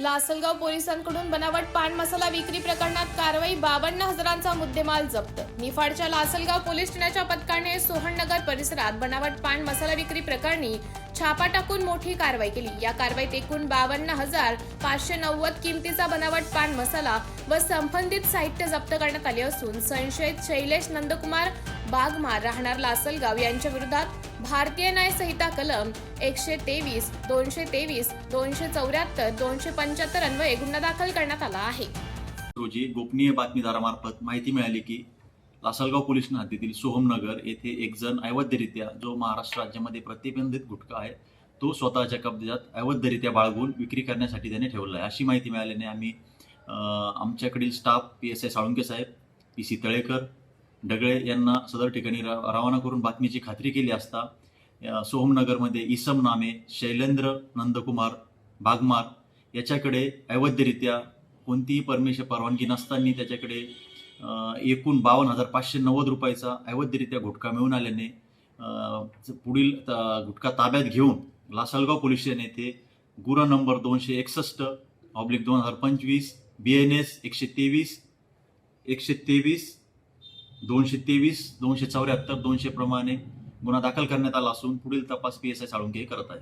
लासलगाव पोलिसांकडून बनावट पान मसाला विक्री प्रकरणात कारवाई बावन्न हजारांचा मुद्देमाल जप्त. निफाडच्या लासलगाव पोलीस ठाण्याच्या पथकाने सोहननगर परिसरात बनावट पान मसाला विक्री प्रकरणी छापा टाकून मोठी कारवाई केली. या कारवाईत एकूण बावन्न हजार पाचशे नव्वद किमतीचा बनावट पान मसाला व संबंधित साहित्य जप्त करण्यात आले असून संशयित शैलेश नंदकुमार बागमार राहणार लासलगाव यांच्या विरोधात भारतीय न्याय संहिता कलम एकशे तेवीस दोनशे तेवीस दोनशे चौऱ्याहत्तर दोनशे पंच्याहत्तर अन्वये गुन्हा दाखल करण्यात आला आहे. रोजी गोपनीय बातमीदारामार्फत माहिती मिळाली की लासलगाव पोलीस हद्दीतील सोहमनगर येथे एक जण अवैधरित्या जो महाराष्ट्र राज्यामध्ये प्रतिबंधित गुटखा आहे तो स्वतःच्या कब्जात अवैधरित्या बाळगून विक्री करण्यासाठी त्याने ठेवला आहे. अशी माहिती मिळाल्याने आम्ही आमच्याकडील staff P S I Salunke Saheb P C Talekar Dagale यांना सदर ठिकाणी रवाना करून बातमीची खात्री केली असता सोहमनगरमध्ये इसम नामे शैलेंद्र नंदकुमार बागमार याच्याकडे अवैधरित्या कोणतीही परमिशन परवानगी नसताना त्याच्याकडे एकूण बावन्न हजार पाचशे नव्वद रुपयाचा अवैधरित्या गुटखा मिळून आल्याने पुढील त- गुटखा ताब्यात घेऊन लासलगाव पोलीस स्टेशन येथे गुरा नंबर दोनशे एकसष्ट ऑब्लिक दोन हजार पंचवीस बी एन एस एकशे तेवीस एकशे तेवीस दोनशे तेवीस दोनशे चौऱ्याहत्तर दोनशे प्रमाणे गुन्हा दाखल करण्यात आला असून पुढील तपास पी एस आय साळुंके हे करत आहे.